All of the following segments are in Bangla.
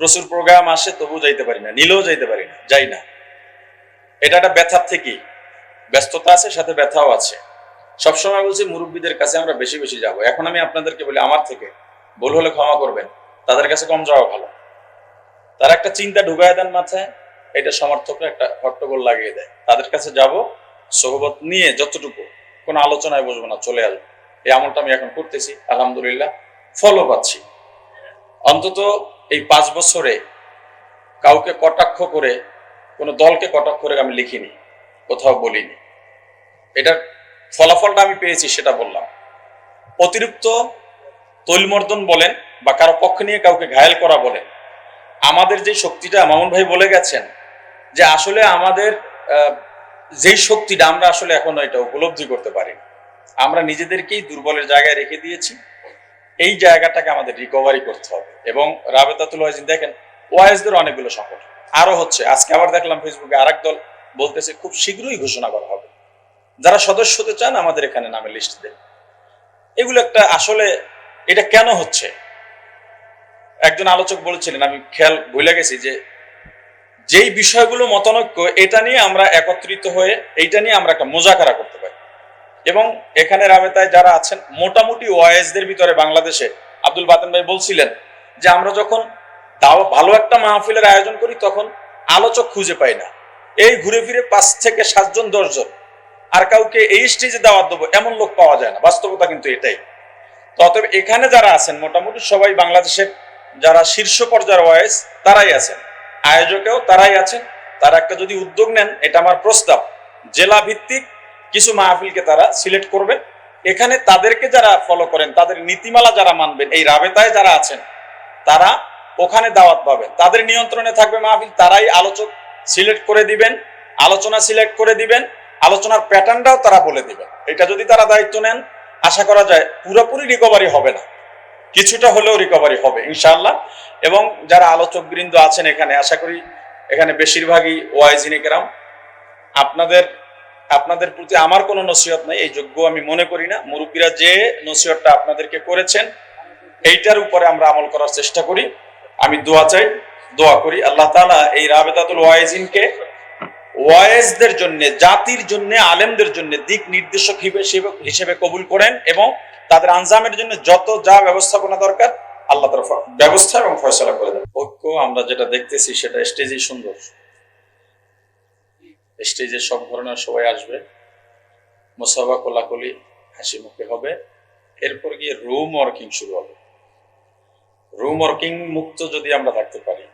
প্রচুর প্রোগ্রাম আসে তবু যাইতে পারি না, নিলেও যাইতে পারি না, যাই না। এটা একটা ব্যথার থেকেই ব্যস্ততা আছে, সাথে ব্যথাও আছে। সবসময় বলছি, মুরব্বীদের কাছে আমরা বেশি বেশি যাব। এখন আমি আপনাদেরকে বলি, আমার থেকে ভুল হলে ক্ষমা করবেন, তাদের কাছে কম যাওয়া ভালো। তারা একটা চিন্তা ঢুকায় দেন মাথায়, এটা সমর্থকরা একটা হট্টগোল লাগিয়ে দেয়। তাদের কাছে যাব, সহবত নিয়ে যতটুকু, কোনো আলোচনায় বসবো না, চলে আসব। এই আমলটা আমি এখন করতেছি, আলহামদুলিল্লাহ, ফলও পাচ্ছি। অন্তত এই পাঁচ বছরে কাউকে কটাক্ষ করে, কোনো দলকে কটাক্ষ করে আমি লিখিনি, কোথাও বলিনি। এটার ফলাফলটা আমি পেয়েছি, সেটা বললাম। অতিরিক্ত তৈলমর্দন বলেন বা কারও পক্ষ নিয়ে কাউকে ঘায়েল করা বলেন, আমাদের যে শক্তিটা, মামুন ভাই বলে গেছেন যে আসলে আমাদের যেই শক্তিটা আমরা আসলে এখন এটা উপলব্ধি করতে পারি আমরা নিজেদেরকেই দুর্বলের জায়গায় রেখে দিয়েছি। এই জায়গাটাকে আমাদের রিকভারি করতে হবে। এবং রাবেতাতুল ওয়াইজিন দেখেন, ওয়াইজদের অনেকগুলো সংগঠন আরও হচ্ছে, আজকে আবার দেখলাম ফেসবুকে আরেক দল বলতেছে, খুব শীঘ্রই ঘোষণা করা হবে। যারা সদস্য হতে চান, আমাদের এখানে নামে লিস্ট দেন। এগুলো একটা আসলে, এটা কেন হচ্ছে? একজন আলোচক বলেছিলেন, আমি খেয়াল ভুলে গেছি যে যেই বিষয়গুলো মতানৈক্য, এটা নিয়ে আমরা একত্রিত হয়ে, এইটা নিয়ে আমরা একটা মোজাকারা করতে এবং এখানে রাবেতায় যারা আছেন, মোটামুটি ওয়াইজদের ভিতরে বাংলাদেশে, আব্দুল বাতেন ভাই বলছিলেন যে আমরা যখন তাও ভালো একটা মাহফিলের আয়োজন করি, তখন আলোচক খুঁজে পাই না। এই ঘুরে ফিরে পাঁচ থেকে সাতজন দশজন আর কাউকে এই স্টেজে দাওয়াত দেবো, এমন লোক পাওয়া যায় না। বাস্তবতা কিন্তু এটাই। অতএব এখানে যারা আছেন, মোটামুটি সবাই বাংলাদেশের যারা শীর্ষ পর্যায়ের ওয়াইজ তারাই আছেন। আয়োজকেও তারাই আছেন। তারা একটা যদি উদ্যোগ নেন, এটা আমার প্রস্তাব। জেলা ভিত্তিক কিছু মাহফিলকে তারা সিলেক্ট করবেন এখানে তাদেরকে যারা ফলো করেন, তাদের নীতিমালা যারা মানবেন, এই রাবেতায় যারা আছেন, তারা ওখানে দাওয়াত পাবেন তাদের নিয়ন্ত্রণে থাকবে মাহফিল, তারাই আলোচক সিলেক্ট করে দিবেন, আলোচনা সিলেক্ট করে দিবেন, আলোচনার প্যাটার্নটাও তারা বলে দিবেন। এটা যদি তারা দায়িত্ব নেন, আশা করা যায় পুরোপুরি রিকভারি হবে না। কিছুটা হলেও রিকভারি হবে, ইনশাআল্লাহ। এবং যারা আলোচক বৃন্দ আছেন এখানে, আশা করি এখানে বেশিরভাগই ওয়াইজিনিকেরাম। আপনাদের আপনাদের প্রতি আমার কোনো নসিহত নাই, এই যোগ্য আমি মনে করি না। মুরব্বীরা যে নসিহতটা আপনাদেরকে করেছেন, এইটার উপরে আমরা আমল করার চেষ্টা করি। আমি দোয়া চাই, দোয়া করি আল্লাহ তাআলা এই রাবেতাতুল ওয়াইজিনকে ওয়াইজদের জন্য, জাতির জন্য, আলেমদের জন্য দিক নির্দেশক হিসেবে কবুল করেন এবং তাদের আঞ্জামের জন্য যত যা ব্যবস্থাপনা দরকার, আল্লাহ তার ব্যবস্থা এবং ফয়সলা করে দেন। ঐক্য আমরা যেটা দেখতেছি সেটা স্টেজেই সুন্দর। স্টেজে সব ধরনের সবাই আসবে। মোসাবা, কোলাকুলি, হাসি মুখে হবে। এরপর গিয়ে রুম ওয়ার্কিং শুরু হবে। রুম ওয়ার্কিং মুক্ত যদি আমরা থাকতে পারি,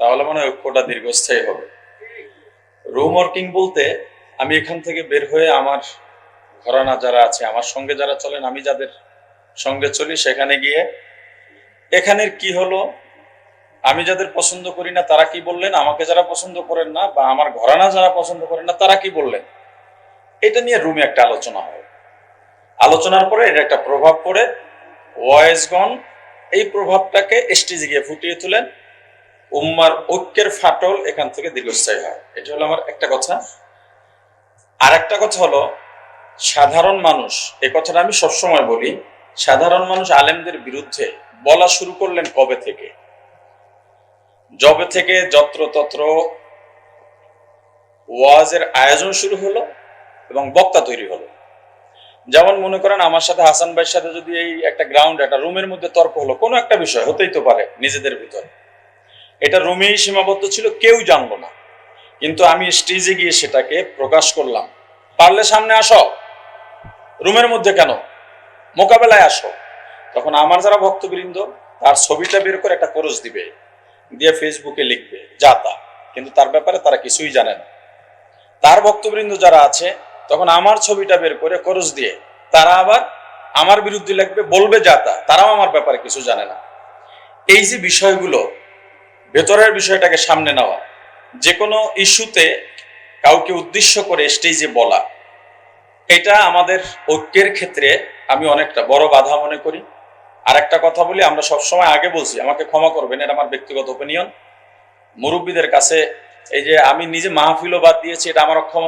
তাহলে মনে হয় ঐক্যটা দীর্ঘস্থায়ী হবে। রুম ওয়ার্কিং বলতে আমি এখান থেকে বের হয়ে আমার ঘরানা যারা আছে, আমার সঙ্গে যারা চলেন, আমি যাদের সঙ্গে চলি, সেখানে গিয়ে এখানের কি হলো আমি যাদের পছন্দ করি না, তারা কি বললেন? আমাকে যারা পছন্দ করেন না বা আমার ঘরানা যারা পছন্দ করেন না, তারা কি বললেন? এটা নিয়ে রুমে একটা আলোচনা হয়। আলোচনার পরে এটা একটা প্রভাব পড়ে। ওয়েসগন এই প্রভাবটাকে স্টেজে গিয়ে ফুটিয়ে তোলেন। উম্মার ঐক্যের ফাটল এখান থেকে দীর্ঘস্থায়ী হয়। এটা হলো আমার একটা কথা। আর একটা কথা হলো, সাধারণ মানুষ, এ কথাটা আমি সবসময় বলি, সাধারণ মানুষ আলেমদের বিরুদ্ধে বলা শুরু করলেন কবে থেকে? জবে থেকে যত্র তত্র ওয়াজের আয়োজন শুরু হলো এবং বক্তা তৈরি হলো। যেমন মনে করেন, আমার সাথে হাসান ভাইয়ের সাথে যদি এই একটা গ্রাউন্ড একটা রুমের মধ্যে তর্ক হলো, কোনো একটা বিষয়, হতেই তো পারে নিজেদের ভিতরে। এটা রুমেই সীমাবদ্ধ ছিল, কেউ জানলো না। কিন্তু আমি স্টেজে গিয়ে সেটাকে প্রকাশ করলাম। পারলে সামনে আসো। রুমের মধ্যে কেন? মোকাবেলায় আসো। তখন আমার যারা ভক্তবৃন্দ, তার ছবিটা বের করে একটা করস দিবে। দিয়ে ফেসবুকে লিখবে, যা তা। কিন্তু তার ব্যাপারে তারা কিছুই জানে না। তার ভক্তবৃন্দ যারা আছে, তখন আমার ছবিটা বের করে করস দিয়ে তারা আবার আমার বিরুদ্ধে লিখবে, বলবে যা তা। তারাও আমার ব্যাপারে কিছু জানে না। এই যে বিষয়গুলো, ভেতরের বিষয়টাকে সামনে নেওয়া যে কোনো ইস্যুতে কাউকে উদ্দেশ্য করে স্টেজে বলা, এটা আমাদের ঐক্যের ক্ষেত্রে আমি অনেকটা বড় বাধা মনে করি। আর একটা কথা বলি, আমরা সবসময় আগে বলছি, আমাকে ক্ষমা করবেন, এটা আমার ব্যক্তিগত ওপিনিয়ন মুরব্বীদের কাছে এই যে আমি নিজে মাহফিলও বাদ দিয়েছি, এটা আমার অক্ষমতা